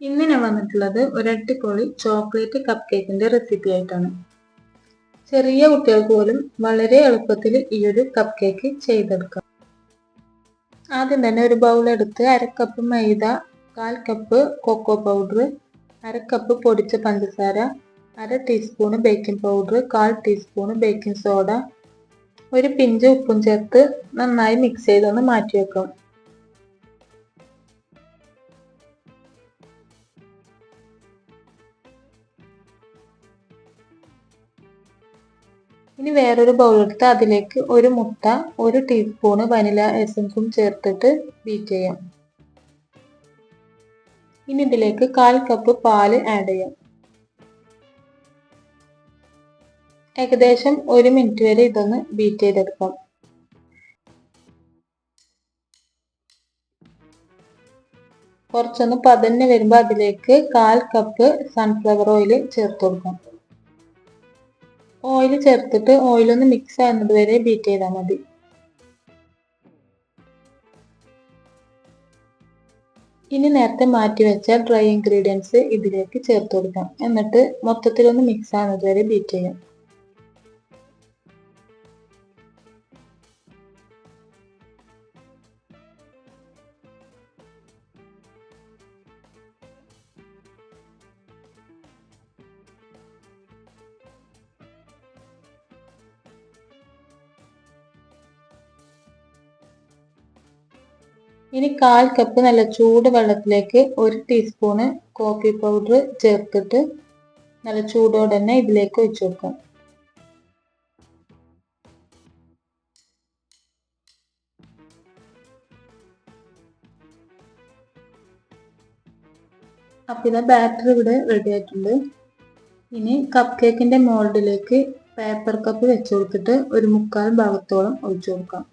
ഇന്ന് ഞാൻ വന്നിട്ടുള്ളത് ഒരു അടിപൊളി ചോക്ലേറ്റ് കപ്പ് കേക്കിന്റെ റെസിപ്പി ആയിട്ടാണ്. ചെറിയ കുട്ടികൾക്ക് പോലും വളരെ എളുപ്പത്തിൽ ഈ ഒരു കപ്പ് കേക്ക് ചെയ്തെടുക്കാം. ആദ്യം തന്നെ ഒരു ബൗൾ എടുത്ത് അര കപ്പ് മൈദ കാൽ കപ്പ് കൊക്കോ പൗഡർ അരക്കപ്പ് കപ്പ് പൊടിച്ച പഞ്ചസാര അര ടീസ്പൂണ് ബേക്കിംഗ് പൗഡർ കാൽ ടീസ്പൂണ് ബേക്കിംഗ് സോഡ ഒരു പിഞ്ച് ഉപ്പും ചേർത്ത് നന്നായി മിക്സ് ചെയ്തൊന്ന് മാറ്റി വെക്കാം ഇനി വേറൊരു ബൗൾ എടുത്ത് അതിലേക്ക് ഒരു മുട്ട ഒരു ടീസ്പൂണ് വനില എസൻസും ചേർത്തിട്ട് ബീറ്റ് ചെയ്യാം. ഇനി ഇതിലേക്ക് കാൽ കപ്പ് പാൽ ആഡ് ചെയ്യാം. ഏകദേശം ഒരു മിനിറ്റ് വരെ ഇതൊന്ന് ബീറ്റ് ചെയ്തെടുക്കാം. കുറച്ചൊന്ന് പതഞ്ഞ് വരുമ്പോൾ അതിലേക്ക് കാൽ കപ്പ് സൺഫ്ലവർ ഓയിൽ ചേർത്ത് കൊടുക്കാം. ഓയിൽ ചേർത്തിട്ട് ഓയിലൊന്ന് മിക്സ് ആകുന്നത് വരെ ബീറ്റ് ചെയ്താൽ മതി. ഇനി നേരത്തെ മാറ്റി വെച്ച ഡ്രൈ ഇൻഗ്രീഡിയൻസ് ഇതിലേക്ക് ചേർത്ത് കൊടുക്കാം. എന്നിട്ട് മൊത്തത്തിലൊന്ന് മിക്സ് ആകുന്നത് വരെ ബീറ്റ് ചെയ്യാം. ഇനി കാൽ കപ്പ് നല്ല ചൂട് വെള്ളത്തിലേക്ക് ഒരു ടീസ്പൂണ് കോഫി പൗഡർ ചേർത്തിട്ട് നല്ല ചൂടോടെ തന്നെ ഇതിലേക്ക് ഒഴിച്ചു കൊടുക്കാം. അപ്പം ഇതാ ബാറ്റർ ഇവിടെ റെഡി ആയിട്ടുണ്ട്. ഇനി കപ്പ് കേക്കിന്റെ മോൾഡിലേക്ക് പേപ്പർ കപ്പ് വെച്ച് കൊടുത്തിട്ട് ഒരു മുക്കാൽ ഭാഗത്തോളം ഒഴിച്ചു കൊടുക്കാം.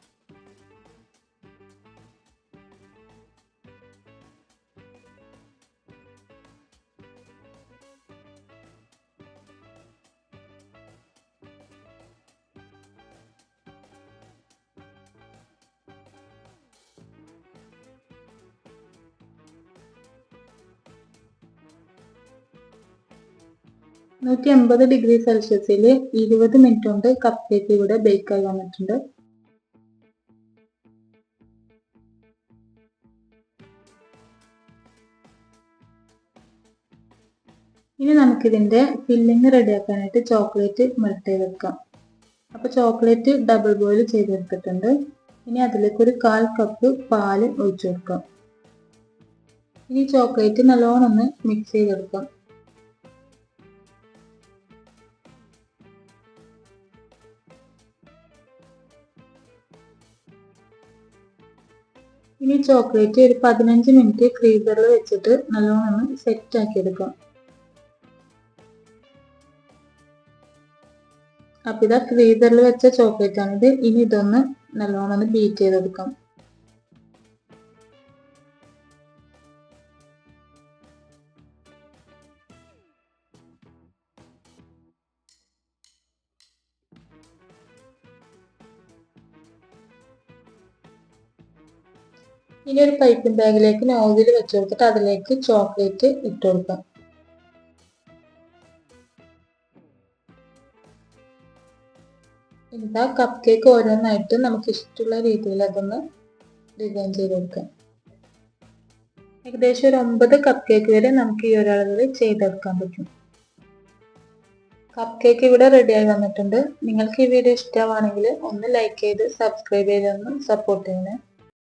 നൂറ്റി അമ്പത് ഡിഗ്രി സെൽഷ്യസിൽ ഇരുപത് മിനിറ്റ് കൊണ്ട് കപ്പ് കേക്ക് ഇവിടെ ആയി വന്നിട്ടുണ്ട്. ഇനി നമുക്കിതിന്റെ ഫില്ലിങ് റെഡിയാക്കാനായിട്ട് ചോക്ലേറ്റ് മെൽട്ട് ചെയ്ത് വെക്കാം. അപ്പോൾ ചോക്ലേറ്റ് ഡബിൾ ബോയിൽ ചെയ്തെടുത്തിട്ടുണ്ട്. ഇനി അതിലേക്ക് ഒരു കാൽ കപ്പ് പാൽ ഒഴിച്ചു കൊടുക്കാം. ഇനി ചോക്ലേറ്റ് നല്ലോണം ഒന്ന് മിക്സ് ചെയ്തെടുക്കാം. ഇനി ചോക്ലേറ്റ് ഒരു പതിനഞ്ച് മിനിറ്റ് ഫ്രീസറിൽ വെച്ചിട്ട് നല്ലോണം സെറ്റ് ആക്കി എടുക്കാം. അപ്പൊ ഇതാ ഫ്രീസറിൽ വെച്ച ചോക്ലേറ്റ് ആണിത്. ഇനി ഇതൊന്ന് നല്ലോണം ബീറ്റ് ചെയ്തെടുക്കാം. ഇനി ഒരു പൈപ്പിംഗ് ബാഗിലേക്ക് നോസിൽ വെച്ച് കൊടുത്തിട്ട് അതിലേക്ക് ചോക്ലേറ്റ് ഇട്ട് കൊടുക്കാം. എന്താ കപ്പ് കേക്ക് ഓരോന്നായിട്ട് നമുക്ക് ഇഷ്ടമുള്ള രീതിയിൽ അതൊന്ന് ഡിസൈൻ ചെയ്ത് കൊടുക്കാം. ഏകദേശം ഒരു ഒമ്പത് കപ്പ് കേക്ക് വരെ നമുക്ക് ഈ ഒരളവിൽ ചെയ്തെടുക്കാൻ പറ്റും. കപ്പ് കേക്ക് ഇവിടെ റെഡിയായി വന്നിട്ടുണ്ട്. നിങ്ങൾക്ക് ഈ വീഡിയോ ഇഷ്ടമാണെങ്കിൽ ഒന്ന് ലൈക്ക് ചെയ്ത് സബ്സ്ക്രൈബ് ചെയ്തൊന്ന് സപ്പോർട്ട് ചെയ്യണേ.